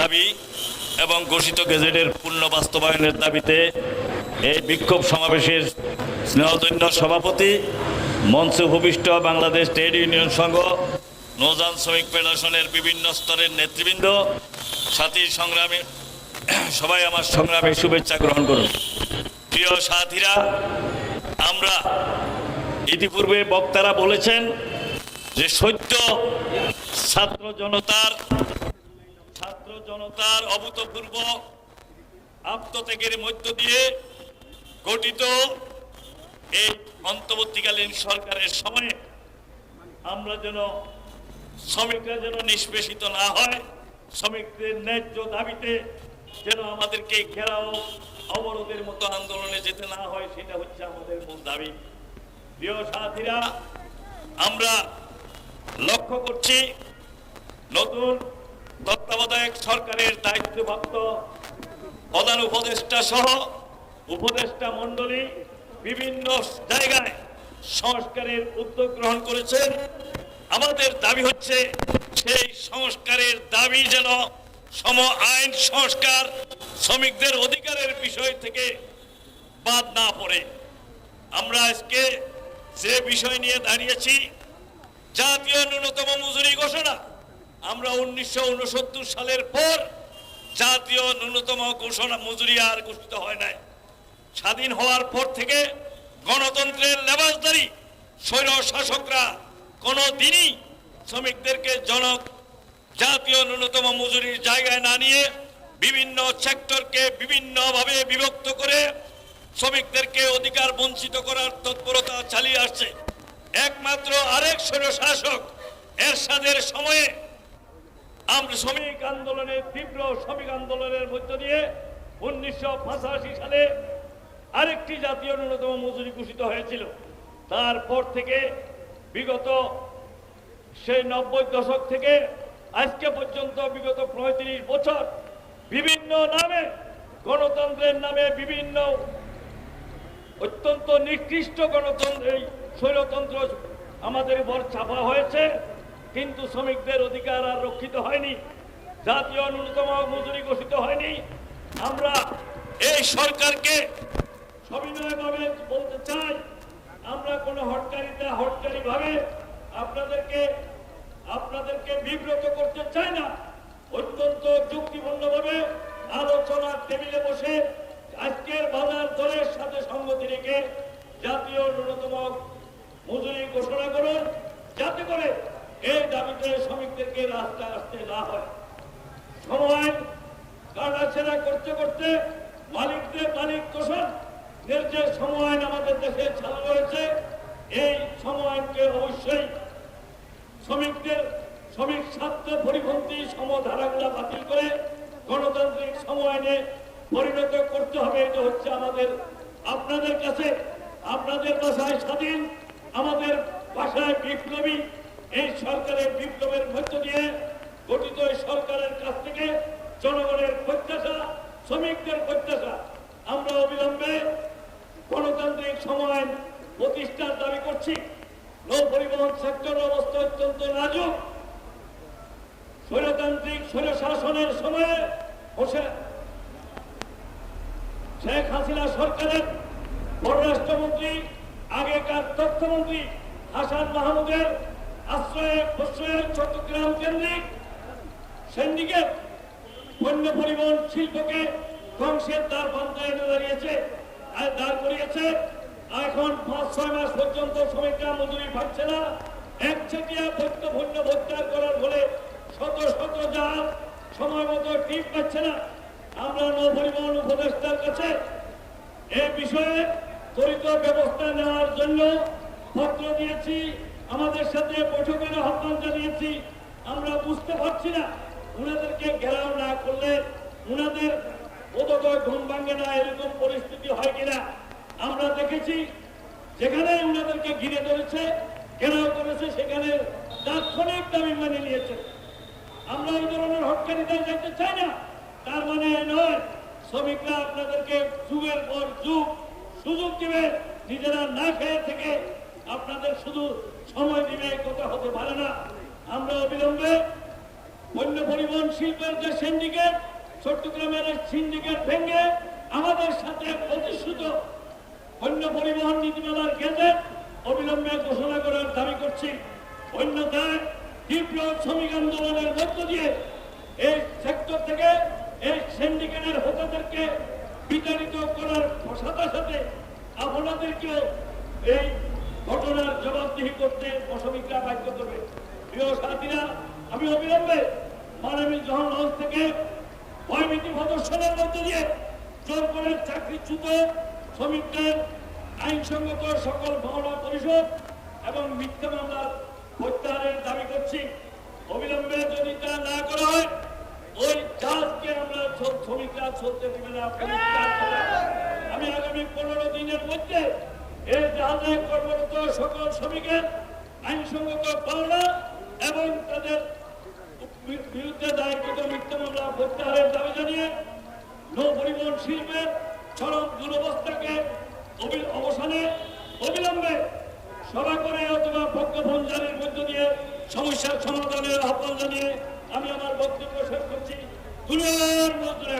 দাবি এবং ঘোষিত গেজেটের পূর্ণ বাস্তবায়নের দাবিতে এই বিক্ষোভ সমাবেশের স্নেহধন্য সভাপতি মঞ্চে উপবিষ্ট বাংলাদেশ ট্রেড ইউনিয়ন সংঘ নৌজান শ্রমিক ফেডারেশনের বিভিন্ন স্তরের নেতৃবৃন্দ। সাথী সংগ্রামী, সবাই আমার সংগ্রামে শুভেচ্ছা গ্রহণ করুন। প্রিয় সাথীরা, আমরা ইতিপূর্বে বক্তারা বলেছেন যে সত্য ছাত্র জনতার ছাত্র জনতার অভূতপূর্ব আত্মত্যাগের মধ্য দিয়ে গঠিত এই অন্তর্বর্তীকালীন সরকারের সময়ে আমরা যেন শ্রমিকরা যেন নিষ্পেষিত না হয়, শ্রমিকদের ন্যায্য দাবিতে যেন আমাদেরকে ঘেরাও, অবরোধের মতো আন্দোলনে যেতে না হয়, সেটা হচ্ছে আমাদের মূল দাবি। প্রিয় সাথীরা, আমরা লক্ষ্য করছি নতুন তত্ত্বাবধায়ক সরকারের দায়িত্বপ্রাপ্ত প্রধান উপদেষ্টা সহ উপদেষ্টা মণ্ডলী বিভিন্ন জায়গায় সংস্কারের উদ্যোগ গ্রহণ করেছেন। আমাদের দাবি হচ্ছে সেই সংস্কারের দাবি যেন সম আইন সংস্কার শ্রমিকদের অধিকারের বিষয় থেকে বাদ না পড়ে। আমরা আজকে যে বিষয় নিয়ে দাঁড়িয়েছি জাতীয় ন্যূনতম মজুরি ঘোষণা। আমরা উনিশশো উনসত্তর সালের পর জাতীয় ন্যূনতম ঘোষণা মজুরি আর ঘোষিত হয় নাই। স্বাধীন হওয়ার পর থেকে গণতন্ত্রের লেবাসদারি স্বৈর শাসকরা কোনো দিনই শ্রমিকদেরকে জনক, জাতীয় ন্যূনতম মজুরির জায়গায় না নিয়ে বিভিন্ন সেক্টরকে বিভিন্নভাবে বিভক্ত করে শ্রমিকদেরকে অধিকার বঞ্চিত করার তৎপরতা চালিয়ে আসছে। একমাত্র আরেক শাসক এরশাদের সময়ে আমরা শ্রমিক আন্দোলনের, তীব্র শ্রমিক আন্দোলনের মধ্য দিয়ে উনিশশো পঁচাশি সালে আরেকটি জাতীয় ন্যূনতম মজুরি ঘোষিত হয়েছিল। তারপর থেকে বিগত সেই নব্বই দশক থেকে আজকে পর্যন্ত বিগত পঁয়ত্রিশ বছর বিভিন্ন নামে, গণতন্ত্রের নামে বিভিন্ন অত্যন্ত নিকৃষ্ট গণতন্ত্র এই স্বৈরতন্ত্র আমাদের উপর চাপা হয়েছে, কিন্তু শ্রমিকদের অধিকার আর রক্ষিত হয়নি। জাতীয় ন্যূনতম মজুরি ঘোষিত হয়নি। আমরা এই সরকারকে সবিনয়ভাবে বলতে চাই, আমরা কোনো হটকারিতা, হটকারিভাবে আপনাদেরকে আপনাদেরকে বিব্রত করতে চাই না। অত্যন্ত যুক্তিপূর্ণভাবে আলোচনার টেবিলে বসে আজকের বাজার দরের সাথে সঙ্গতি রেখে জাতীয় ন্যূনতম মজুরি ঘোষণা করুন, যাতে করে এই দাবিতে শ্রমিকদেরকে রাস্তায় আসতে না হয়। সময় কাটাছেড়া করতে করতে মালিকদের মালিক তোষণ যে সময় আমাদের দেশে চালু রয়েছে এই সময়কে অবশ্যই শ্রমিকদের শ্রমিক স্বার্থ পরিপন্থী সমধারাগুলা বাতিল করে গণতান্ত্রিক সময়ানে পরিণত করতে হবে। এটা হচ্ছে আমাদের, আপনাদের কাছে, আপনাদের ভাষায় স্বাধীন আমাদের ভাষায় বিপ্লবী, এই সরকারের বিপ্লবের মধ্য দিয়ে গঠিত সরকারের কাছ থেকে জনগণের প্রত্যাশা, শ্রমিকদের প্রত্যাশা, আমরা অবিলম্বে গণতান্ত্রিক সময় প্রতিষ্ঠার দাবি করছি। নৌ পরিবহন সেক্টর অবস্থা অত্যন্ত নাজুক। স্বৈরতান্ত্রিক স্বৈর শাসনের সময়ে শেখ হাসিনা সরকারের পররাষ্ট্রমন্ত্রী আগেকার তথ্যমন্ত্রী হাসান মাহমুদের আশ্রয়ে প্রশ্রয়ে চট্টগ্রাম কেন্দ্রিক সিন্ডিকেট পণ্য পরিবহন শিল্পকে ধ্বংসের দ্বার প্রান্তে এনে দাঁড়িয়েছে দাঁড় করিয়েছে। এখন পাঁচ, ছয় মাস পর্যন্ত শ্রমিকরা মজুরি পাচ্ছে না। একচেটিয়া ভত্য পণ্য ভত্যার করার ফলে শত শত জাহাজ সময় মতো টিপ পাচ্ছে না। আমরা নৌ পরিবহন উপদেষ্টার কাছে এ বিষয়ে ত্বরিত ব্যবস্থা নেওয়ার জন্য পত্র দিয়েছি। আমাদের সাথে বৈঠকের আহ্বান জানিয়েছি। আমরা বুঝতে পারছি না, উনাদেরকে ঘেরাও না করলে উনাদের বোধকয় ঘুম ভাঙে না, এরকম পরিস্থিতি হয় কিনা। আমরা দেখেছি, যেখানে উনাদেরকে ঘিরে ধরেছে, ঘেরাও করেছে, সেখানে তাৎক্ষণিক দাবি মানে নিয়েছে। আমরা এই ধরনের হটকারিতা যেতে চাই না, তার মানে নয়, শ্রমিকরা আপনাদেরকে যুগের পর যুগ সুযোগ দিবে, নিজেরা না খেয়ে থেকে আপনাদের শুধু সময় দিবে কথা হতে পারে না। আমরা অবিলম্বে বন্য পরিবহন শিল্পের যে সিন্ডিকেট চট্টগ্রামের সিন্ডিকেট ভেঙে আমাদের সাথে প্রতিশ্রুত বন্য পরিবহন নীতিমালার গেজেট অবিলম্বে ঘোষণা করার দাবি করছি। অন্যথায় তীব্র শ্রমিক আন্দোলনের মধ্য দিয়ে এই সেক্টর থেকে এই সিন্ডিকেটের হোতাদেরকে বিতাড়িত করার সাথে সাথে আপনাদেরকেও এই ঘটনার জবাবদিহি করতে শ্রমিকরা বাধ্য করবে প্রিয় সাথীরা, আমি অবিলম্বে মানবী জহর লঞ্চ থেকে ভয়ভীতি প্রদর্শনের মধ্য দিয়ে জোর করে চাকরিচ্যুত শ্রমিকদের আইনসঙ্গত সকল মামলা পরিষদ এবং মিথ্যা মামলার প্রত্যাহারের দাবি করছি অবিলম্বে যদি তা না করা হয়, ওই জাহাজকে আমরা শ্রমিকরা চলতে দেবে না। আমি আগামী পনেরো দিনের মধ্যে এই জাহাজে কর্মরত সকল শ্রমিকের আইনসঙ্গত পাওনা এবং তাদের বিরুদ্ধে দায়েরকৃত মৃত্যু মামলা প্রত্যাহারের দাবি জানিয়ে নৌ পরিবহন শিল্পের চরম দুরবস্থাকে অবি- অবসানে অবিলম্বে সভা করে অথবা প্রজ্ঞাপন জারির মধ্য দিয়ে সমস্যার সমাধানের আহ্বান জানিয়ে আমি আমার বক্তব্য শেষ করছি। দুনিয়ার মজুরে